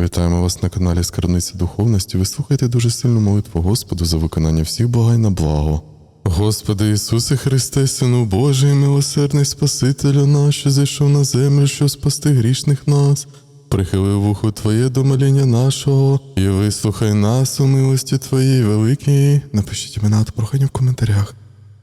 Вітаємо вас на каналі Скарбниця Духовності. Ви слухаєте дуже сильну молитву Господу за виконання всіх благань на благо. Господи Ісусе Христе, Сину Божий, милосердний Спасителю наш, що зайшов на землю, щоб спасти грішних нас. Прихилив вухо Твоє до моління нашого, і вислухай нас у милості Твоїй великій. Напишіть імена та прохання в коментарях.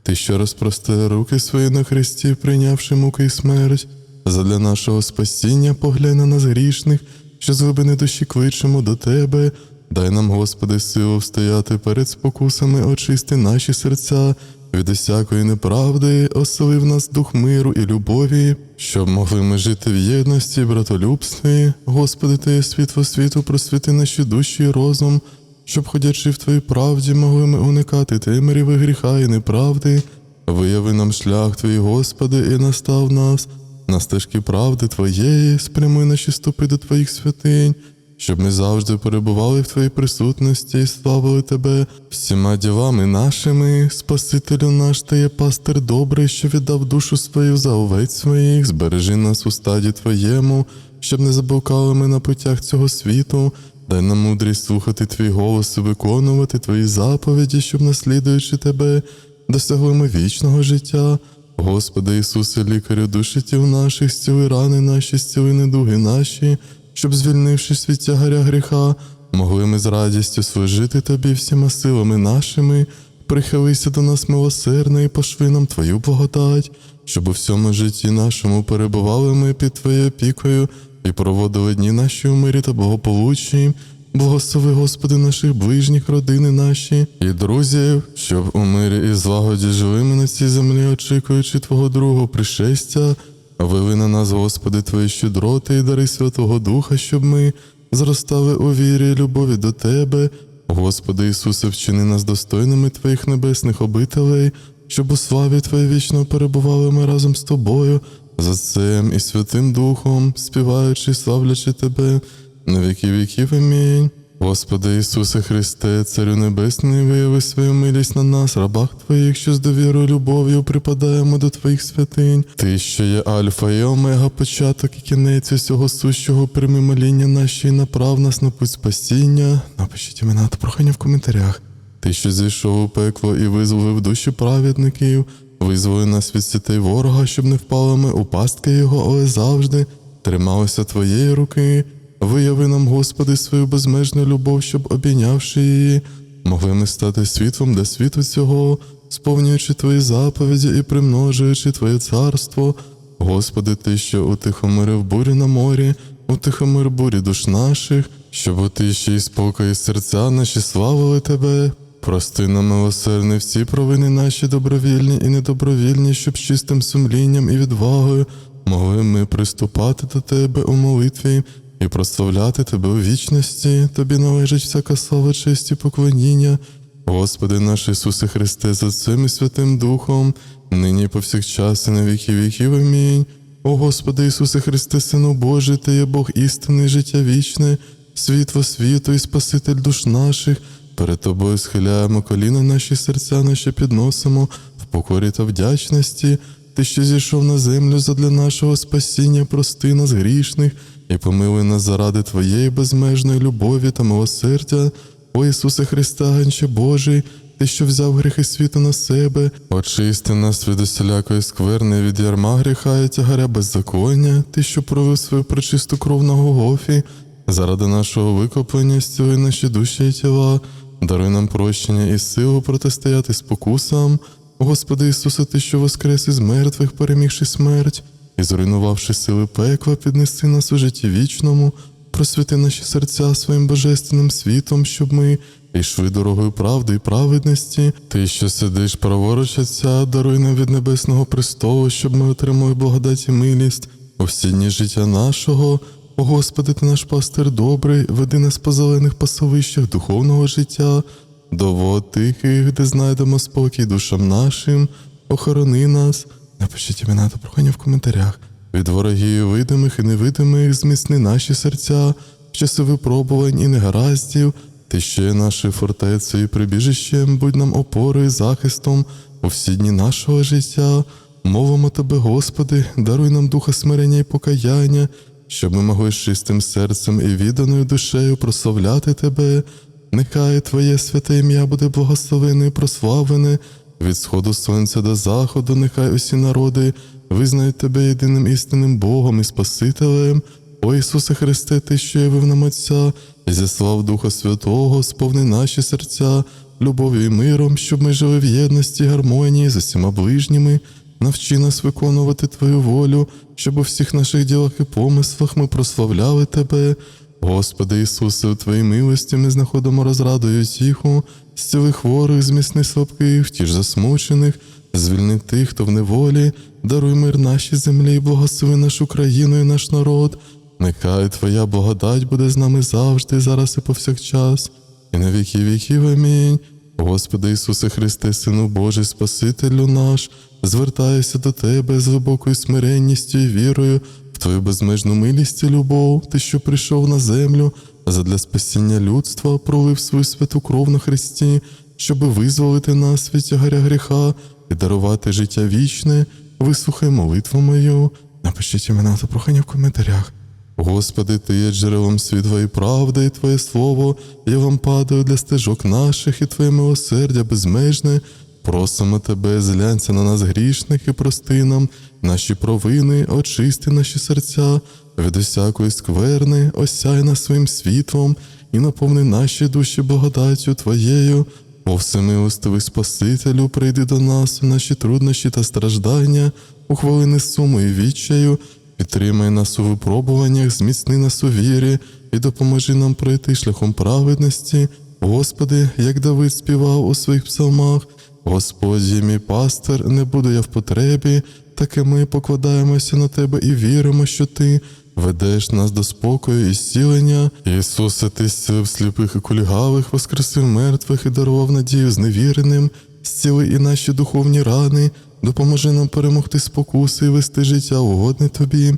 Ти що розпростер руки свої на Христі, прийнявши муки і смерть, задля нашого спасіння поглянь на нас грішних, що з глибини душі кличемо до Тебе. Дай нам, Господи, силу встояти перед спокусами, очисти наші серця від усякої неправди, оселив нас дух миру і любові, щоб могли ми жити в єдності, братолюбстві. Господи, Ти світло світу, просвіти наші душі і розум, щоб, ходячи в Твоїй правді, могли ми уникати темряви гріха і неправди. Вияви нам шлях Твій, Господи, і настав нас на стежки правди Твоєї, спрямуй наші стопи до Твоїх святинь, щоб ми завжди перебували в Твоїй присутності і славили Тебе всіма ділами нашими. Спасителю наш Ти є пастир добрий, що віддав душу свою за овець своїх, збережи нас у стаді Твоєму, щоб не заблукали ми на путях цього світу. Дай нам мудрість слухати Твій голос і виконувати Твої заповіді, щоб, наслідуючи Тебе, досягли ми вічного життя. Господи Ісусе, лікарю душі тіл наших, зціли рани наші, зціли недуги наші, щоб, звільнившись від тягаря гріха, могли ми з радістю служити Тобі всіма силами нашими. Прихилися до нас милосердно і пошви нам Твою благодать, щоб у всьому житті нашому перебували ми під Твоєю опікою і проводили дні наші у мирі та благополуччі. Благослови, Господи, наших ближніх, родини наші і друзів, щоб у мирі і злагоді жили ми на цій землі, очікуючи Твого другого пришестя. Вели на нас, Господи, Твої щедроти і дари Святого Духа, щоб ми зростали у вірі і любові до Тебе. Господи Ісусе, вчини нас достойними Твоїх небесних обителей, щоб у славі Твоїй вічно перебували ми разом з Тобою, за Отцем і Святим Духом, співаючи, славлячи Тебе на віки віків. Амінь. Господи Ісусе Христе, Царю Небесний, вияви свою милість на нас, рабах Твоїх, що з довірою любов'ю припадаємо до Твоїх святинь. Ти, що є Альфа і Омега, початок і кінець усього сущого, прийми моління наші і направ нас на путь спасіння. Напишіть імена та прохання в коментарях. Ти, що зійшов у пекло і визволив душі праведників, визволи нас від сітей ворога, щоб не впали ми у пастки його, але завжди трималися Твоєї руки. Вияви нам, Господи, свою безмежну любов, щоб обійнявши її, могли ми стати світлом для світу цього, сповнюючи Твої заповіді і примножуючи Твоє царство. Господи, Ти, що утихомирив бурі на морі, утихомир бурі душ наших, щоб у тиші і спокої серця наші славили Тебе. Прости нам, милосердний, всі провини наші добровільні і недобровільні, щоб з чистим сумлінням і відвагою могли ми приступати до Тебе у молитві і прославляти Тебе у вічності. Тобі належить всяка слава, честь і поклоніння. Господи наш Ісусе Христе, за Отцем і Святим Духом, нині повсякчас і на віки віків. Амінь. О Господи Ісусе Христе, Сину Божий, Ти є Бог істини, життя вічне, світло світу і Спаситель душ наших. Перед Тобою схиляємо коліна наші серця, наші підносимо в покорі та вдячності. Ти, що зійшов на землю задля нашого спасіння, прости нас грішних і помилуй нас заради Твоєї безмежної любові та милосердя. О Ісусе Христа, Ганче Божий, Ти, що взяв гріхи світу на себе, очисти нас від усілякої скверни, від ярма гріха і тягаря беззаконня, Ти, що провив свою пречисту кров на Голгофі, заради нашого викоплення, зціли наші душі і тіла, даруй нам прощення і силу протистояти спокусам. Господи Ісусе, Ти, що воскрес із мертвих, перемігши смерть, і зруйнувавши сили пекла, піднеси нас у житті вічному, просвіти наші серця своїм божественним світом, щоб ми йшли дорогою правди і праведності. Ти, що сидиш праворуч Отця, даруй нам від небесного престолу, щоб ми отримали благодать і милість у життя нашого. О Господи, ти наш пастир добрий, веди нас по зелених пасовищах духовного життя, до вод тихих, де знайдемо спокій душам нашим, охорони нас. Напишіть імена та прохання в коментарях. Від ворогів видимих і невидимих зміцни наші серця, часи випробувань і негараздів, ти ще нашою фортецею і прибіжищем, будь нам опорою захистом у всі дні нашого життя. Мовимо Тебе, Господи, даруй нам духа смирення і покаяння, щоб ми могли з чистим серцем і відданою душею прославляти Тебе. Нехай Твоє святе ім'я буде благословене і прославлене від сходу сонця до заходу, нехай усі народи визнають Тебе єдиним істинним Богом і Спасителем. О Ісусе Христе, Ти, що явив нам Отця, і зіслав Духа Святого, сповни наші серця, любов'ю і миром, щоб ми жили в єдності, гармонії з усіма ближніми. Навчи нас виконувати Твою волю, щоб у всіх наших ділах і помислах ми прославляли Тебе. Господи Ісусе, у Твоїй милості ми знаходимо розраду і утіху, зціли хворих, зміцни слабких, втіш засмучених, звільни тих, хто в неволі, даруй мир нашій землі, і благослови нашу країну і наш народ. Нехай Твоя благодать буде з нами завжди, зараз і повсякчас, і на віки віків. Амінь. Господи Ісусе Христе, Сину Божий, Спасителю наш, звертаюся до Тебе з глибокою смиренністю і вірою Твою безмежну милість і любов, Ти, що прийшов на землю, а задля спасіння людства, пролив свою святу кров на Христі, щоби визволити нас від тягаря гріха і дарувати життя вічне. Вислухай молитву мою. Напишіть імена та прохання в коментарях. Господи, Ти є джерелом світла і правди, і Твоє Слово, я вам падаю для стежок наших, і Твоє милосердя безмежне. Просимо Тебе, зглянься на нас грішних і прости нам наші провини, очисти наші серця від усякої скверни, осяй нас своїм світлом і наповни наші душі благодаттю Твоєю. О всемилостивий Спасителю, прийди до нас в наші труднощі та страждання, у хвилини суму і відчаю, підтримай нас у випробуваннях, зміцни нас у вірі і допоможи нам пройти шляхом праведності. Господи, як Давид співав у своїх псалмах, Господь мій пастир, не буду я в потребі, таки ми покладаємося на Тебе і віримо, що Ти ведеш нас до спокою і зцілення. Ісусе, Ти зцілив сліпих і кульгавих, воскресив мертвих і дарував надію зневіреним, зціли і наші духовні рани, допоможи нам перемогти спокуси і вести життя угодне Тобі.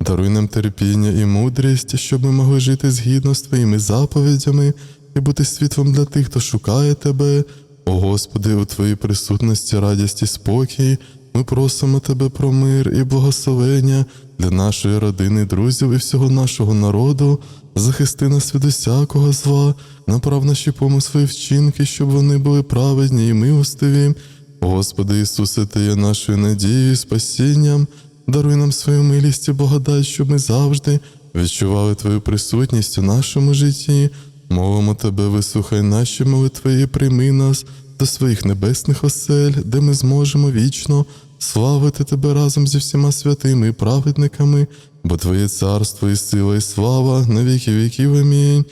Даруй нам терпіння і мудрість, щоб ми могли жити згідно з Твоїми заповідями і бути світлом для тих, хто шукає Тебе. О Господи, у Твоїй присутності радість і спокій. Ми просимо Тебе про мир і благословення для нашої родини, друзів і всього нашого народу. Захисти нас від усякого зла, направ наші помисли вчинки, щоб вони були праведні і милостиві. О Господи Ісусе, Ти є нашою надією спасінням. Даруй нам свою милість і благодать, щоб ми завжди відчували Твою присутність у нашому житті. Молимо Тебе, вислухай наші молитви і прийми нас до своїх небесних осель, де ми зможемо вічно славити Тебе разом зі всіма святими і праведниками, бо Твоє царство і сила, і слава на віки віків. Амінь.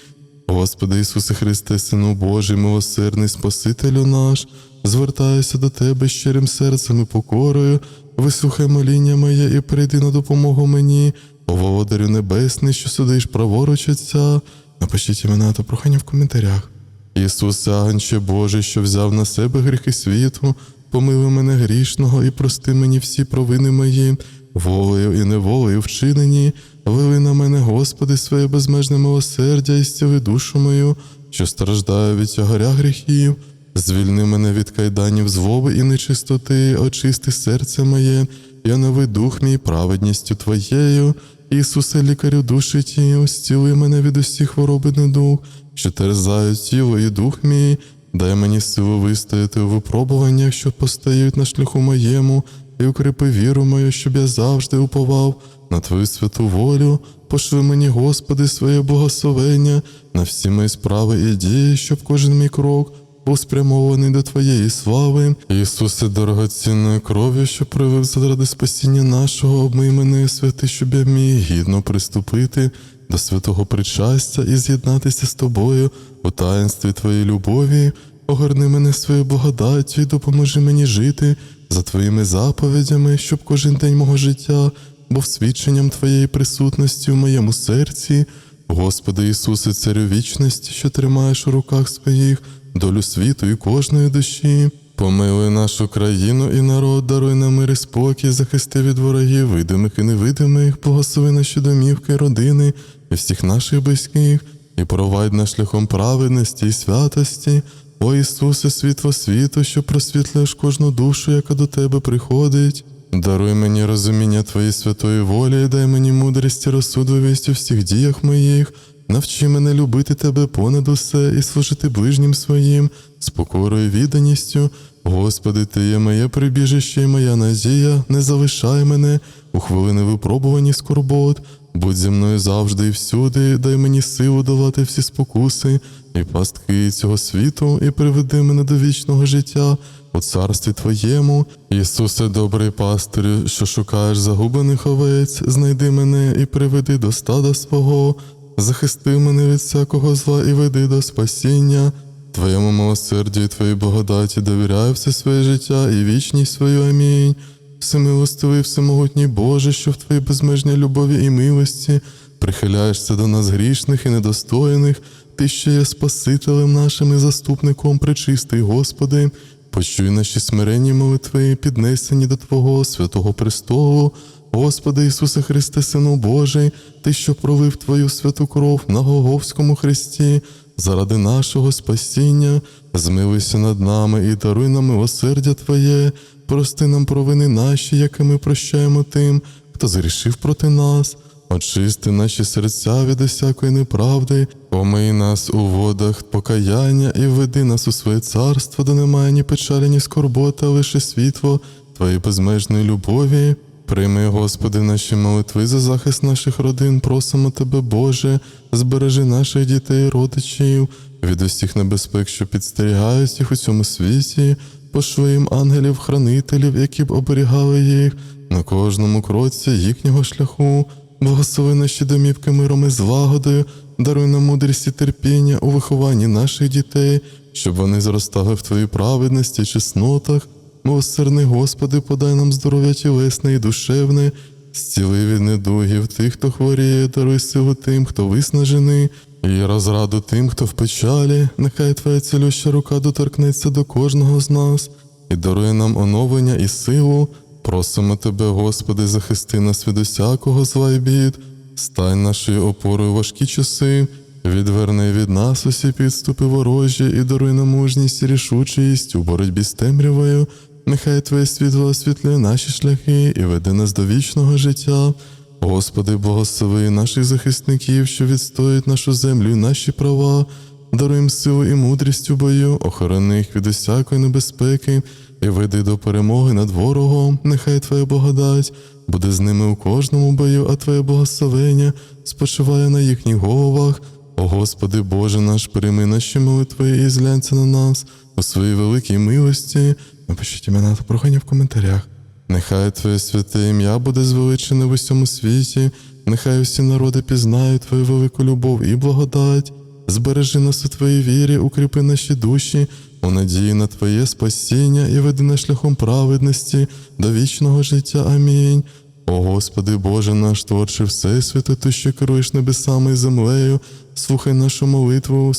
Господи Ісусе Христе, Сину Божий, милосердний Спасителю наш, звертаюся до Тебе щирим серцем і покорою, вислухай моління моє і прийди на допомогу мені, о Володарю Небесний, що сидиш праворуч Отця. Напишіть імена та прохання в коментарях. Ісусе, Агнче Боже, що взяв на себе гріхи світу, помилуй мене грішного і прости мені всі провини мої, волею і неволею вчинені, вели на мене, Господи, своє безмежне милосердя і зціли душу мою, що страждаю від тягаря гріхів. Звільни мене від кайданів злоби і нечистоти, очисти серце моє, я новий дух мій праведністю Твоєю. Ісусе, лікарю душі ті, зціли мене від усіх хвороб і недуг, що терзають тіло і дух мій, дай мені силу вистояти у випробуваннях, що постають на шляху моєму, і укріпи віру мою, щоб я завжди уповав на Твою святу волю. Пошли мені, Господи, своє благословення на всі мої справи і дії, щоб кожен мій крок був спрямований до Твоєї слави. Ісусе, дорогоцінною кров'ю, що привив заради спасіння нашого, обмий мене, святий, щоб я міг гідно приступити до святого причастя і з'єднатися з тобою у таїнстві Твоєї любові. Огорни мене своєю благодаттю і допоможи мені жити за Твоїми заповідями, щоб кожен день мого життя був свідченням Твоєї присутності у моєму серці. Господи Ісусе, Царю вічності, що тримаєш у руках своїх долю світу і кожної душі. Помилуй нашу країну і народ, даруй нам мир і спокій, захисти від ворогів, видимих і невидимих, благослови наші домівки, родини і всіх наших близьких, і провадь нас шляхом праведності і святості. О Ісусе, світло світу, що просвітлюєш кожну душу, яка до Тебе приходить. Даруй мені розуміння Твоєї святої волі, і дай мені мудрість і розсудливість у всіх діях моїх. Навчи мене любити тебе понад усе і служити ближнім своїм, з покорою відданістю. Господи, Ти є моє прибіжище і моя надія, не залишай мене у хвилини випробувані скорбот. Будь зі мною завжди і всюди, дай мені силу долати всі спокуси і пастки цього світу, і приведи мене до вічного життя у царстві Твоєму. Ісусе, добрий пастирю, що шукаєш загублених овець, знайди мене і приведи до стада свого, захисти мене від всякого зла і веди до спасіння. Твоєму милосердю і Твоїй благодаті довіряю все своє життя і вічність свою. Амінь. Всемилостивий, всемогутній Боже, що в Твоїй безмежній любові і милості прихиляєшся до нас грішних і недостойних, Ти, що є Спасителем нашим і заступником, пречистий Господи, почуй наші смиренні молитви, піднесені до Твого святого престолу. Господи Ісусе Христе, Сину Божий, Ти, що пролив Твою святу кров на Гоговському хресті, заради нашого спасіння, змилуйся над нами і даруй нам милосердя Твоє, прости нам провини наші, які ми прощаємо тим, хто згрішив проти нас. Очисти наші серця від усякої неправди, помий нас у водах покаяння і введи нас у своє царство, де немає ні печалі, ні скорботи, а лише світло Твоєї безмежної любові. Прийми, Господи, наші молитви за захист наших родин, просимо Тебе, Боже, збережи наших дітей, і родичів від усіх небезпек, що підстерігають їх у цьому світі, пошли їм ангелів-хранителів, які б оберігали їх на кожному кроці їхнього шляху. Благослови наші домівки миром і злагодою, даруй нам мудрість і терпіння у вихованні наших дітей, щоб вони зростали в Твоїй праведності чеснотах. Милосердний Господи, подай нам здоров'я тілесне і душевне, зціли від недугів тих, хто хворіє, даруй силу тим, хто виснажений, і розраду тим, хто в печалі. Нехай Твоя цілюща рука доторкнеться до кожного з нас і дарує нам оновлення і силу. Просимо Тебе, Господи, захисти нас від усякого зла і бід, стань нашою опорою важкі часи, відверни від нас усі підступи ворожі і даруй нам мужність і рішучість у боротьбі з темрявою. Нехай Твоє світло освітлює наші шляхи і веде нас до вічного життя. Господи, благослови наших захисників, що відстоюють нашу землю і наші права, даруй їм силу і мудрість у бою, охорони їх від усякої небезпеки і веди до перемоги над ворогом. Нехай Твоя благодать буде з ними у кожному бою, а Твоє благословення спочиває на їхніх головах. О Господи Боже наш, прийми наші молитви і зглянься на нас у своїй великій милості. Напишіть імена та прохання в коментарях. Нехай Твоє святе ім'я буде звеличене в усьому світі, нехай усі народи пізнають Твою велику любов і благодать. Збережи нас у Твоїй вірі, укріпи наші душі, у надії на Твоє спасіння і веди нас шляхом праведності до вічного життя. Амінь. О Господи Боже наш творче Всесвіту, Ти, що керуєш небесами і землею, слухай нашу молитву,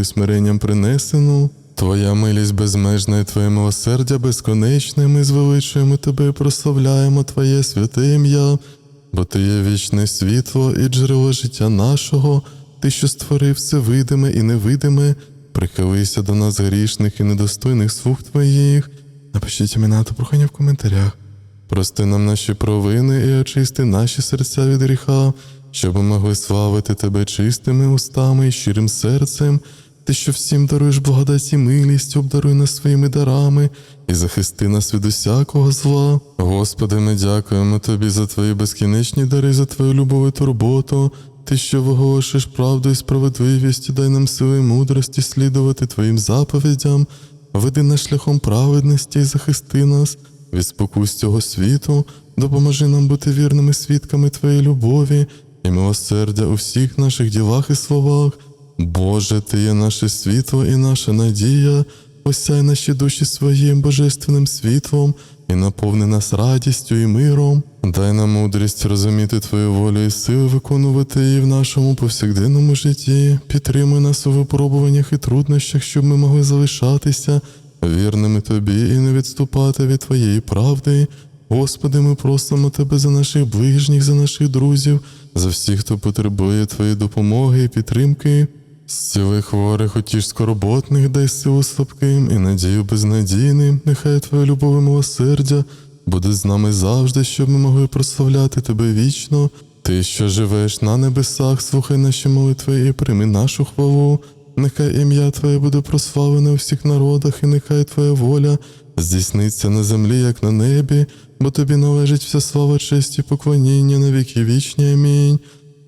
і смиренням принесену. Твоя милість безмежна і Твоє милосердя безконечне, ми звеличуємо Тебе і прославляємо Твоє святе ім'я, бо Ти є вічне світло і джерело життя нашого, Ти, що створив все видиме і невидиме, прихилися до нас грішних і недостойних слуг Твоїх. Напишіть імена та прохання в коментарях. Прости нам наші провини і очисти наші серця від гріха, щоб ми могли славити Тебе чистими устами і щирим серцем. Ти, що всім даруєш благодать і милість, обдаруй нас своїми дарами і захисти нас від усякого зла. Господи, ми дякуємо Тобі за Твої безкінечні дари, за Твою любов і турботу. Ти, що виголошуєш правду і справедливість, дай нам сили і мудрості слідувати Твоїм заповідям, веди нас шляхом праведності і захисти нас від спокус цього світу, допоможи нам бути вірними свідками Твоєї любові і милосердя у всіх наших ділах і словах. Боже, Ти є наше світло і наша надія, осяй наші душі своїм божественним світлом і наповни нас радістю і миром. Дай нам мудрість розуміти Твою волю і сили виконувати її в нашому повсякденному житті. Підтримуй нас у випробуваннях і труднощах, щоб ми могли залишатися вірними Тобі і не відступати від Твоєї правди. Господи, ми просимо Тебе за наших ближніх, за наших друзів, за всіх, хто потребує Твоєї допомоги і підтримки. Зціли хворих, утіш скорботних, дай силу слабким і надію безнадійним, нехай Твоя любов і милосердя буде з нами завжди, щоб ми могли прославляти Тебе вічно. Ти, що живеш на небесах, слухай наші молитви і прийми нашу хвалу. Нехай ім'я Твоє буде прославлене у всіх народах, і нехай Твоя воля здійсниться на землі, як на небі, бо тобі належить вся слава, честь і поклоніння на віки вічні. Амінь.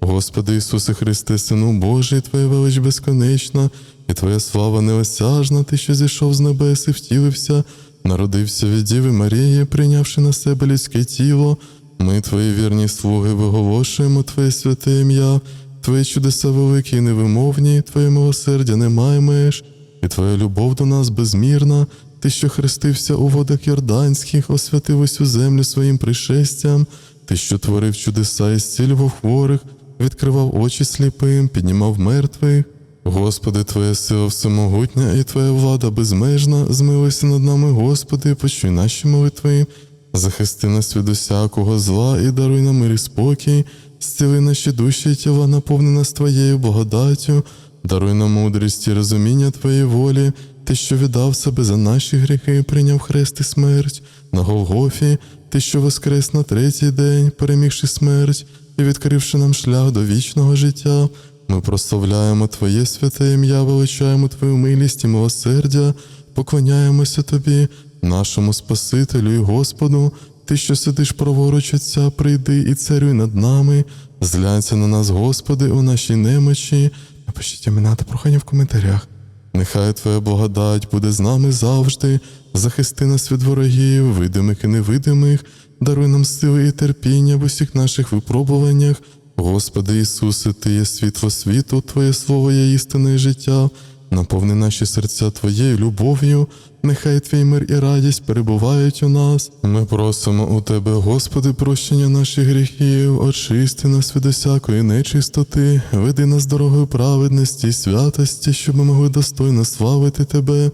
Господи Ісусе Христе, Сину Божий, Твоя велич безконечна, і Твоя слава неосяжна, Ти, що зійшов з небес і втілився, народився від Діви Марії, прийнявши на себе людське тіло. Ми, Твої вірні слуги, виголошуємо Твоє святе ім'я, Твої чудеса великі і невимовні, Твоє милосердя немає меж, і Твоя любов до нас безмірна. Ти, що хрестився у водах Йорданських, освятив усю землю своїм пришестям, ти, що творив чудеса і зцілював хворих, відкривав очі сліпим, піднімав мертвих. Господи, Твоя сила всемогутня і Твоя влада безмежна, змилуйся над нами, Господи, почуй наші молитви. Захисти нас від усякого зла і даруй нам мир і спокій, зціли наші душі і тіла, наповни нас Твоєю благодаттю, даруй нам мудрість і розуміння Твоєї волі, Ти, що віддав себе за наші гріхи прийняв хрест і смерть. На Голгофі, Ти, що воскрес на третій день, перемігши смерть і відкривши нам шлях до вічного життя. Ми прославляємо Твоє святе ім'я, величаємо Твою милість і милосердя, поклоняємося Тобі, нашому Спасителю і Господу, Ти, що сидиш праворуч Отця, прийди і царюй над нами, зглянься на нас, Господи, у нашій немочі. Напишіть імена та прохання в коментарях. Нехай Твоя благодать буде з нами завжди, захисти нас від ворогів, видимих і невидимих, даруй нам сили і терпіння в усіх наших випробуваннях. Господи Ісусе, Ти є світло світу, Твоє Слово є істинне життя, наповни наші серця Твоєю любов'ю, нехай Твій мир і радість перебувають у нас. Ми просимо у Тебе, Господи, прощення наших гріхів, очисти нас від усякої нечистоти, веди нас дорогою праведності і святості, щоб ми могли достойно славити Тебе.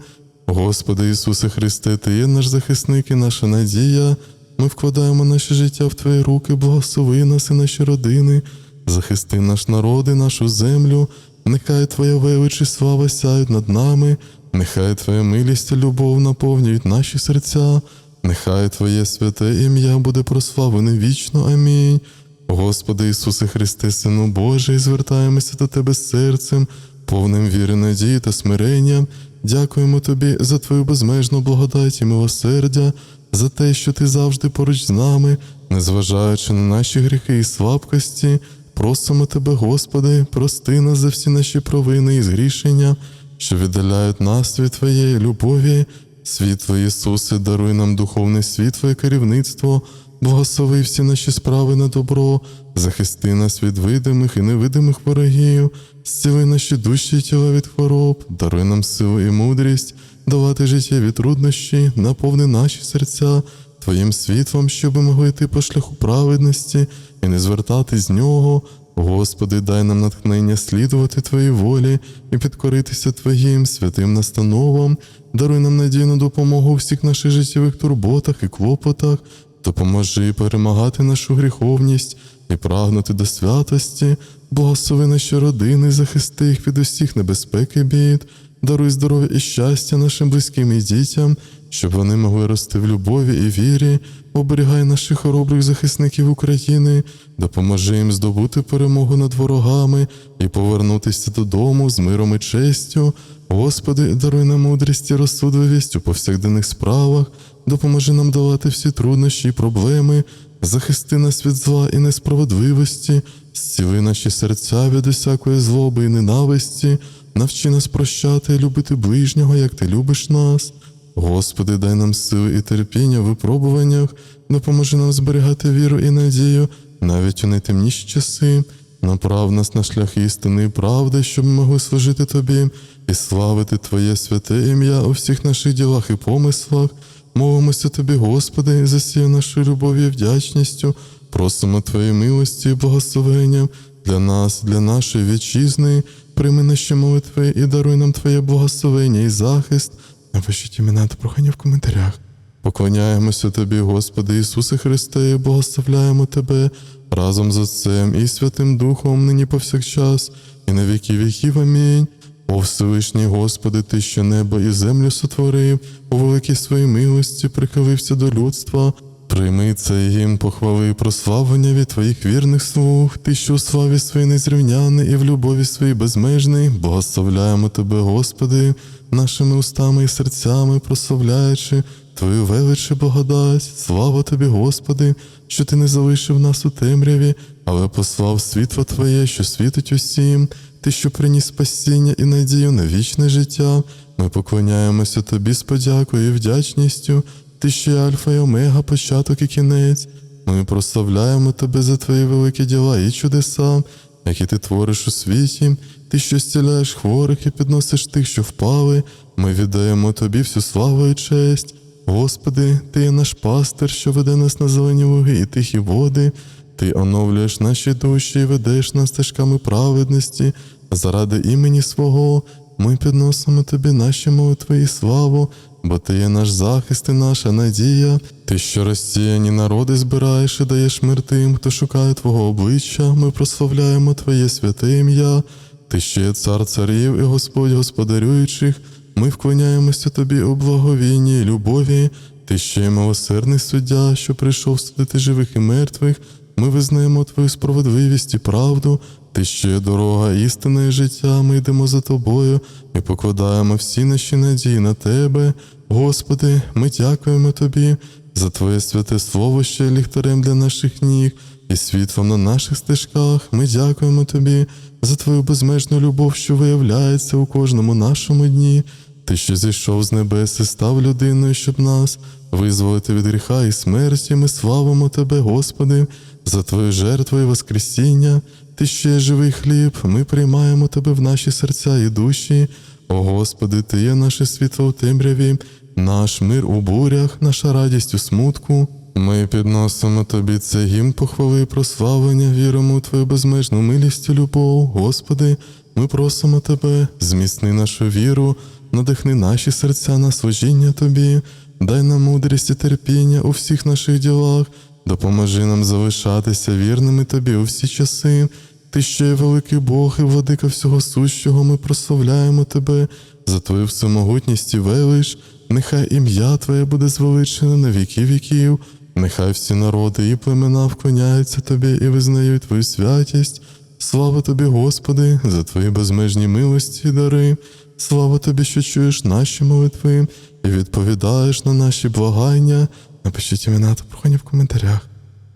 Господи Ісусе Христе, Ти є наш захисник і наша надія. Ми вкладаємо наше життя в Твої руки, благослови нас і наші родини, захисти наш народ і нашу землю, нехай Твоя велич слава сяють над нами, нехай Твоя милість і любов наповнюють наші серця, нехай Твоє святе ім'я буде прославлене вічно. Амінь. Господи Ісусе Христе, Сину Божий, звертаємося до Тебе серцем, повним віри, надії та смирення. Дякуємо Тобі за Твою безмежну благодать і милосердя, за те, що Ти завжди поруч з нами, незважаючи на наші гріхи і слабкості, просимо Тебе, Господи, прости нас за всі наші провини і згрішення, що віддаляють нас від Твоєї любові. Світло Ісусе, даруй нам духовне світло і керівництво, благослови всі наші справи на добро, захисти нас від видимих і невидимих ворогів, зціли наші душі і тіла від хвороб, даруй нам силу і мудрість, давати життєві труднощі, наповни наші серця Твоїм світлом, щоб ми могли йти по шляху праведності і не звертати з нього. Господи, дай нам натхнення слідувати Твоїй волі і підкоритися Твоїм святим настановам, даруй нам надійну допомогу у всіх наших життєвих турботах і клопотах, допоможи перемагати нашу гріховність і прагнути до святості, благослови наші родини, захисти їх від усіх небезпек і бід, даруй здоров'я і щастя нашим близьким і дітям, щоб вони могли рости в любові і вірі, оберігай наших хоробрих захисників України, допоможи їм здобути перемогу над ворогами і повернутися додому з миром і честю. Господи, даруй нам мудрість і розсудливість у повсякденних справах, допоможи нам долати всі труднощі і проблеми, захисти нас від зла і несправедливості, зціли наші серця від усякої злоби і ненависті, навчи нас прощати і любити ближнього, як ти любиш нас. Господи, дай нам сили і терпіння в випробуваннях, допоможи нам зберігати віру і надію навіть у найтемніші часи. Направ нас на шлях істини і правди, щоб ми могли служити Тобі і славити Твоє святе ім'я у всіх наших ділах і помислах. Молимося Тобі, Господи, засію нашою любов'ю і вдячністю, просимо Твоєї милості і благословення для нас, для нашої вітчизни. Прийми наші молитви і даруй нам Твоє благословення і захист. Напишіть імена та прохання в коментарях. Поклоняємося Тобі, Господи Ісусе Христе, і благословляємо Тебе разом з Отцем і Святим Духом, нині повсякчас, і на віки віків. Амінь. О Всевишній Господи, Ти, що небо і землю сотворив, у великій своїй милості прихилився до людства, Прийми цей гімн похвали і прославлення від твоїх вірних слуг, ти, що у славі своїй незрівняний і в любові своїй безмежний, благословляємо тебе, Господи, нашими устами і серцями, прославляючи Твою велич і благодать. Слава тобі, Господи, що ти не залишив нас у темряві, але послав світло Твоє, що світить усім. Ти, що приніс спасіння і надію на вічне життя. Ми поклоняємося тобі з подякою і вдячністю. Ти ще Альфа і Омега, початок і кінець. Ми прославляємо тебе за твої великі діла і чудеса, які ти твориш у світі. Ти, що зціляєш хворих і підносиш тих, що впали. Ми віддаємо тобі всю славу і честь. Господи, ти є наш пастир, що веде нас на зелені луги і тихі води. Ти оновлюєш наші душі і ведеш нас стежками праведності. Заради імені свого ми підносимо тобі наші молитви і славу, бо ти є наш захист і наша надія. Ти, що розсіяні народи збираєш і даєш мир тим, хто шукає Твого обличчя, ми прославляємо Твоє святе ім'я. Ти ще є цар царів і Господь господарюючих. Ми вклоняємося тобі у благовінні і любові. Ти ще є милосердний суддя, що прийшов судити живих і мертвих. Ми визнаємо твою справедливість і правду. Ти ще дорога істини і життя. Ми йдемо за тобою і покладаємо всі наші надії на тебе. Господи, ми дякуємо тобі за Твоє святе слово, що є ліхтарем для наших ніг і світлом на наших стежках. Ми дякуємо тобі за Твою безмежну любов, що виявляється у кожному нашому дні. Ти, що зійшов з небес і став людиною, щоб нас визволити від гріха і смерті. Ми славимо Тебе, Господи, за Твою жертву і Воскресіння. Ти ще живий хліб, ми приймаємо Тебе в наші серця і душі. О Господи, Ти є наше світло у темряві, наш мир у бурях, наша радість у смутку. Ми підносимо Тобі цей гімн похвали прославлення, віримо у Твою безмежну милість і любов. Господи, ми просимо Тебе, зміцни нашу віру, надихни наші серця на служіння Тобі, дай нам мудрість і терпіння у всіх наших ділах, допоможи нам залишатися вірними Тобі у всі часи. Ти ще є великий Бог і владика всього сущого, ми прославляємо Тебе за Твою всемогутність і велич. Нехай ім'я Твоє буде звеличене на віки віків, нехай всі народи і племена вклоняються Тобі і визнають Твою святість. Слава Тобі, Господи, за Твої безмежні милості і дари. Слава Тобі, що чуєш наші молитви і відповідаєш на наші благання. Напишіть імена та прохання в коментарях.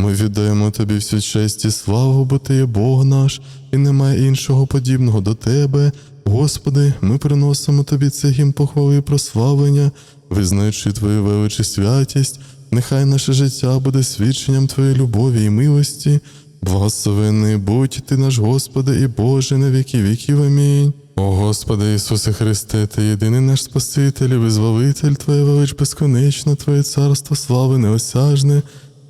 Ми віддаємо тобі всю честь і славу, бо ти є Бог наш, і немає іншого подібного до тебе. Господи, ми приносимо тобі цей гімн похвали і прославлення, визнаючи Твою велич святість, нехай наше життя буде свідченням Твоєї любові і милості. Благословений будь ти наш Господи і Боже на віки віків. Амінь. О Господи Ісусе Христе, Ти єдиний наш Спаситель і визволитель, Твоя велич безконечна, Твоє царство слави неосяжне.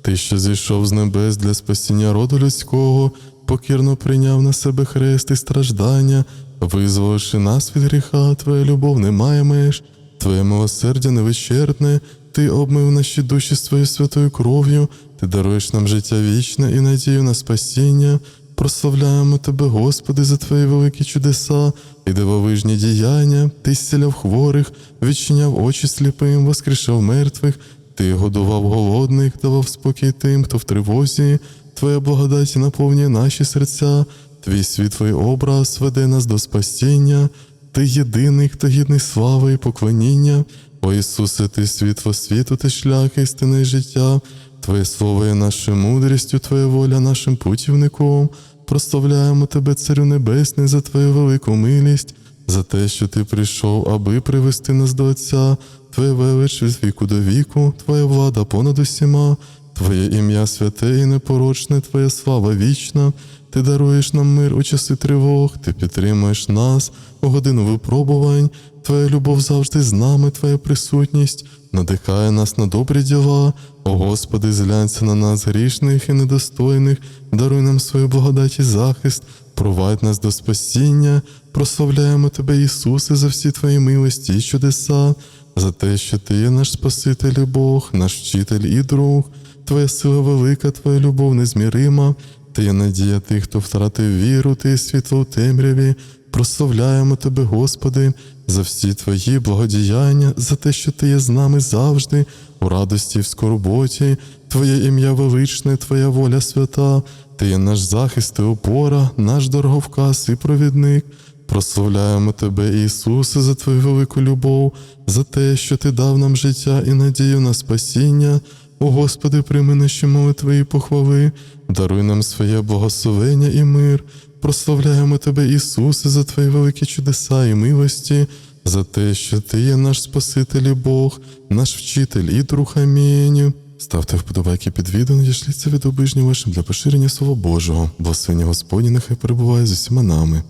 Ти, що зійшов з небес для спасіння роду людського, покірно прийняв на себе хрест і страждання, визволивши нас від гріха, Твоя любов не має меж, Твоє милосердя невичерпне, Ти обмив наші душі своєю святою кров'ю, Ти даруєш нам життя вічне і надію на спасіння. Прославляємо Тебе, Господи, за Твої великі чудеса і дивовижні діяння, Ти зціляв хворих, відчиняв очі сліпим, воскрешав мертвих, Ти годував голодних, давав спокій тим, хто в тривозі. Твоя благодать наповнює наші серця, Твій світлий образ веде нас до спасіння. Ти єдиний, хто гідний слави і поклоніння. О Ісусе, Ти світло світу, ти шлях істини життя. Твоє слово є нашою мудрістю, Твоя воля нашим путівником. Прославляємо Тебе, Царю Небесний, за Твою велику милість, за те, що Ти прийшов, аби привести нас до Отця, Твоє велич від віку до віку, Твоя влада понад усіма, Твоє ім'я святе і непорочне, Твоя слава вічна. Ти даруєш нам мир у часи тривог, ти підтримуєш нас у годину випробувань. Твоя любов завжди з нами, Твоя присутність надихає нас на добрі діла. О Господи, зглянься на нас, грішних і недостойних, даруй нам свою благодать і захист, провадь нас до спасіння, прославляємо Тебе, Ісусе, за всі Твої милості і чудеса, за те, що Ти є наш Спаситель і Бог, наш вчитель і друг. Твоя сила велика, Твоя любов незмірима. Ти є надія тих, хто втратив віру, ти світло у темряві. Прославляємо Тебе, Господи, за всі Твої благодіяння, за те, що Ти є з нами завжди, у радості і в скорботі. Твоє ім'я величне, Твоя воля свята, Ти є наш захист і опора, наш дороговказ і провідник. Прославляємо Тебе, Ісусе, за Твою велику любов, за те, що Ти дав нам життя і надію на спасіння. О Господи, прийми наші молитви і похвали, даруй нам своє благословення і мир. Прославляємо Тебе, Ісусе, за Твої великі чудеса і милості, за те, що Ти є наш Спаситель і Бог, наш вчитель і друг. Амінь. Ставте вподобайки під відео, надішліться від обижні вашим для поширення Слова Божого. Благословення Господні нехай перебуває з усіма нами.